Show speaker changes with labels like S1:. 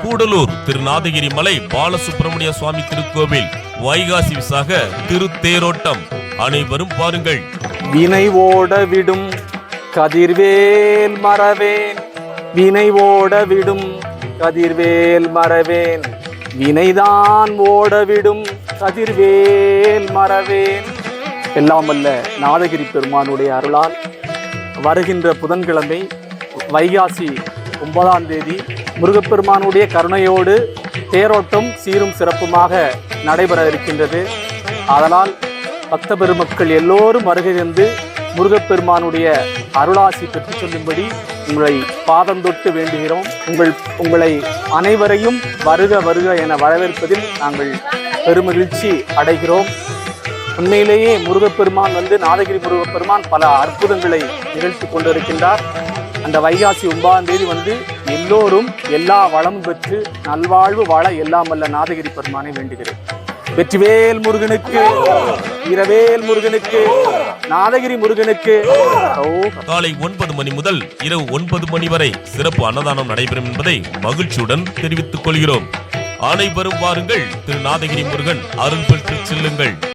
S1: கூடலூர் திருநாதகிரி மலை பாலசுப்பிரமணிய சுவாமி திருக்கோவில் வைகாசி விசாக திருத்தேரோட்டம். அனைவரும் பாருங்கள்
S2: வினை ஓட விடும் கதிர்வேல் மறவேன். வினை ஓட விடும் கதிர்வேல் மறவேன். வினைதான் ஓட விடும் கதிர்வேல் மறவேன். எல்லாம் அல்ல நாதகிரி பெருமானுடைய அருளால் வருகின்ற புதன்கிழமை வைகாசி ஒன்பதாம் தேதி முருகப்பெருமானுடைய கருணையோடு தேரோட்டம் சீரும் சிறப்புமாக நடைபெற இருக்கின்றது. அதனால் பக்த பெருமக்கள் எல்லோரும் வருகை தந்து முருகப்பெருமானுடைய அருளாசி பெற்றுச் சொல்லும்படி உங்களை பாதம் தொட்டு வேண்டுகிறோம். உங்கள் உங்களை அனைவரையும் வருக வருக என வரவேற்பதில் நாங்கள் பெருமகிழ்ச்சி அடைகிறோம். உண்மையிலேயே முருகப்பெருமான் வந்து நாதகிரி முருகப்பெருமான் பல அற்புதங்களை நிகழ்த்தி கொண்டிருக்கின்றார். அந்த வைகாசி ஒன்பதாம் தேதி வந்து எல்லோரும் எல்லா வளமும் பெற்று நல்வாழ்வு வாழ எல்லாம் வல்ல நாதகிரி பெருமானை வேண்டுகிறேன். வெற்றிவேல் முருகனுக்கு இரவேல் முருகனுக்கு நாதகிரி முருகனுக்கு. ஓ.
S1: காலை ஒன்பது மணி முதல் இரவு ஒன்பது மணி வரை சிறப்பு அன்னதானம் நடைபெறும் என்பதை மகிழ்ச்சியுடன் தெரிவித்துக் கொள்கிறோம். அனைவரும் வாருங்கள். திரு நாதகிரி முருகன் அருள் பெற்று செல்லுங்கள்.